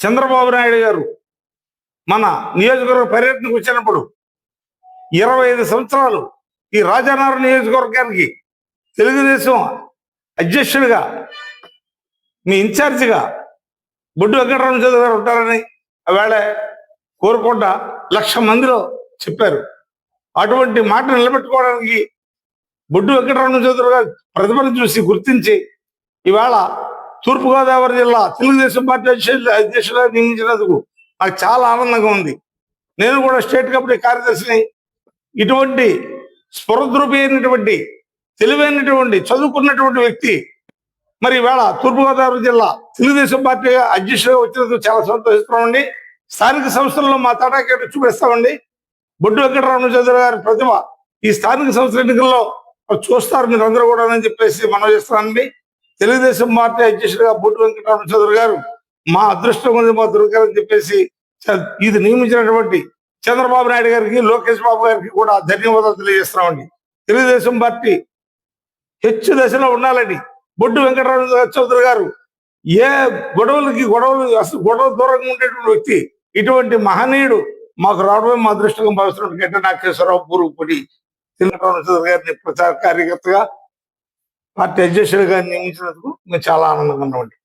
చంద్రబాబు నాయుడు గారు మన నియోజకవర్గ పర్యటనకు వచ్చినప్పుడు ఇరవై ఐదు సంవత్సరాలు ఈ రాజానగరం నియోజకవర్గానికి తెలుగుదేశం అధ్యక్షుడిగా మీ ఇన్ఛార్జిగా బొడ్డు వెంకటరామ చౌదరి గారు ఉంటారని ఆవేళ కోరుకుంటా లక్ష మందిలో చెప్పారు. అటువంటి మాట నిలబెట్టుకోవడానికి బొడ్డు వెంకటరామ చౌదరి గారు ప్రతిభను చూసి గుర్తించి ఇవాళ తూర్పుగోదావరి జిల్లా తెలుగుదేశం పార్టీ అధ్యక్షుడు అధ్యక్షుడిగా నియమించినందుకు నాకు చాలా ఆనందంగా ఉంది. నేను కూడా స్టేట్ కమిటీ కార్యదర్శిని. ఇటువంటి స్ఫురద్రూపి అయినటువంటి తెలివైనటువంటి చదువుకున్నటువంటి వ్యక్తి. మరి ఇవాళ తూర్పుగోదావరి జిల్లా తెలుగుదేశం పార్టీ అధ్యక్షుడిగా వచ్చినందుకు చాలా సంతోషిస్తున్నామండి స్థానిక సంస్థల్లో మా తాటాకేట చూపిస్తామండి బొడ్డు వెంకటరామ చౌదరి గారి ప్రతిభ ఈ స్థానిక సంస్థల ఎన్నికల్లో చూస్తారు మీరు అందరూ కూడా అని చెప్పేసి మనం చేస్తున్నానండి తెలుగుదేశం పార్టీ అధ్యక్షుడిగా బొట్టు వెంకటరమణ చౌదరి గారు మా అదృష్టం ఉంది మా దుర్గారు చెప్పేసి ఇది నియమించినటువంటి చంద్రబాబు నాయుడు గారికి లోకేష్ బాబు గారికి కూడా ధన్యవాదాలు తెలియజేస్తున్నామండి. తెలుగుదేశం పార్టీ హెచ్చు దశలో ఉండాలని బొడ్డు వెంకటరమణ చౌదరి గారు ఏ గొడవలకి గొడవలు అసలు గొడవ దూరంగా ఉండేటువంటి వ్యక్తి ఇటువంటి మహనీయుడు మాకు రావడమే మా అదృష్టంగా భావిస్తున్నట్టు గడ్డ నాగేశ్వరరావు పూర్వపడి వెంకటరామ చౌదరి గారిని ప్రచార కార్యకర్తగా పార్టీ అధ్యక్షుడిగా నియమించినందుకు మేము చాలా ఆనందంగా ఉన్నామండి.